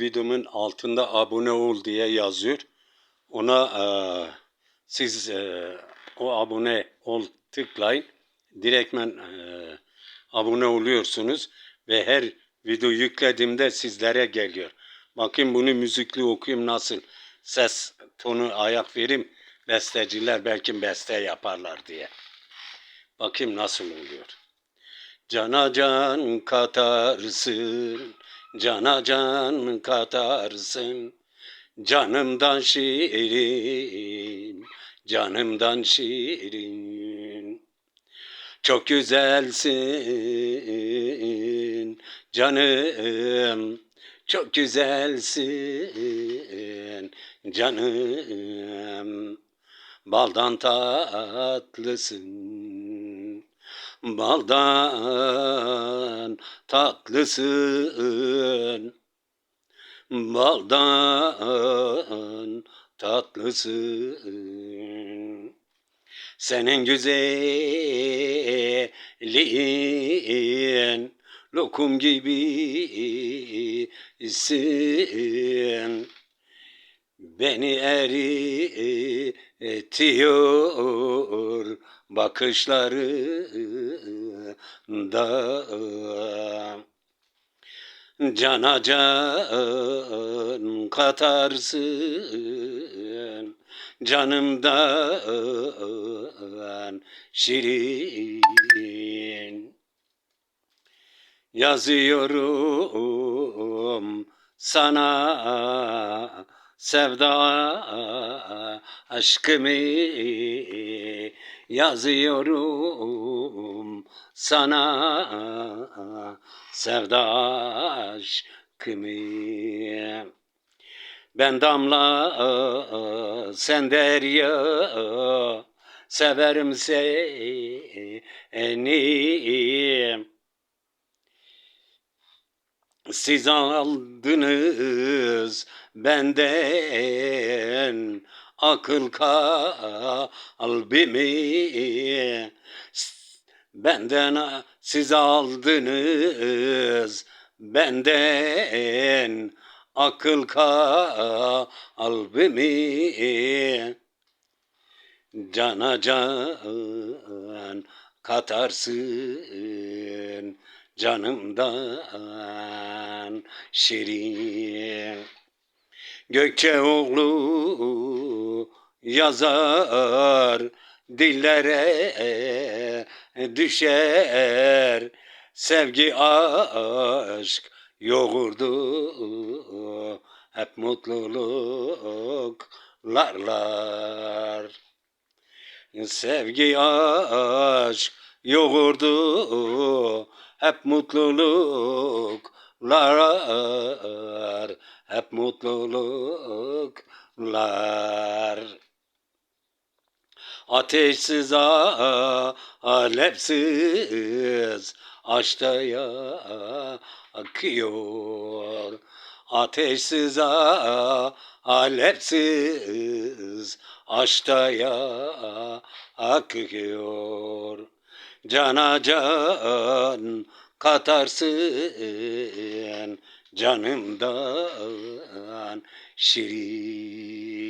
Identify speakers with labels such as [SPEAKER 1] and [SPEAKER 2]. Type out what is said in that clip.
[SPEAKER 1] videomun altında abone ol diye yazıyor. Ona eee, siz eee, o abone ol tıklayın. Direktmen eee, abone oluyorsunuz ve her video yüklediğimde sizlere geliyor. Bakın bunu müzikli okuyayım nasıl ses tonu ayak vereyim. Besteciler belki beste yaparlar diye. Bakayım nasıl oluyor. Cana can katarsın, cana can katarsın. Canımdan şirin, canımdan şirin. Çok güzelsin canım, çok güzelsin canım. Baldan tatlısın, baldan tatlısın, baldan tatlısın. Senin güzelliğin lokum gibisin. Beni eritiyor bakışlarında. Cana can katarsın canımdan şirin. Yazıyorum sana sevda aşkımı yazıyorum sana sevda aşkımı. Ben damla sen derya severim seni. Siz aldınız benden akıl kalbimi. Benden siz aldınız benden akıl kalbimi. Cana can katarsın canımdan şirin. Gökçeoğlu yazar dillere düşer sevgi aşk yoğurdu hep mutluluklarlar. Sevgi aşk yoğurdu hep mutluluklar hep mutluluklar ateşsiz alepsiz aşkta akıyor ateşsiz alepsiz aşkta akıyor cana can katarsın canımdan. Şirin